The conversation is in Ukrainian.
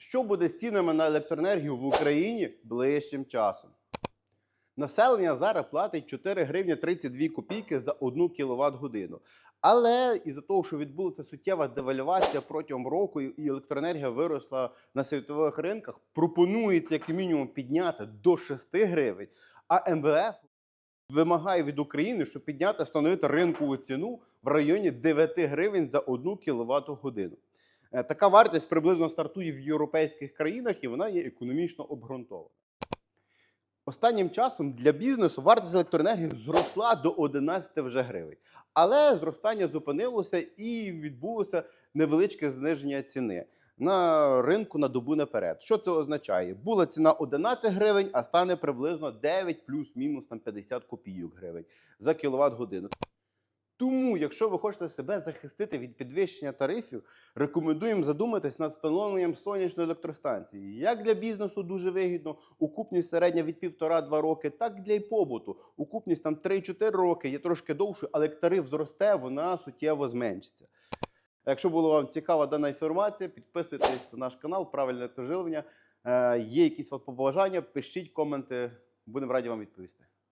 Що буде з цінами на електроенергію в Україні ближчим часом? Населення зараз платить 4 гривні 32 копійки за 1 кВт годину. Але із-за того, що відбулася суттєва девальвація протягом року і електроенергія виросла на світових ринках, пропонується як мінімум підняти до 6 гривень. А МВФ вимагає від України, щоб підняти встановити ринкову ціну в районі 9 гривень за 1 кВт годину. Е, Така вартість приблизно стартує в європейських країнах і вона є економічно обґрунтована. Останнім часом для бізнесу вартість електроенергії зросла до 11 вже гривень. Але зростання зупинилося і відбулося невеличке зниження ціни на ринку на добу наперед. Що це означає? Була ціна 11 гривень, а стане приблизно 9 плюс-мінус 50 копійок гривень за кіловат годину. Тому, якщо ви хочете себе захистити від підвищення тарифів, рекомендуємо задуматись над встановленням сонячної електростанції. Як для бізнесу дуже вигідно, окупність середня від 1,5-2 роки, так і для й побуту. Окупність там 3-4 роки, є трошки довше, але як тариф зросте, вона суттєво зменшиться. Якщо була вам цікава дана інформація, підписуйтесь на наш канал Правильне електроживлення. Е, Є якісь побажання, пишіть коменти, будемо раді вам відповісти.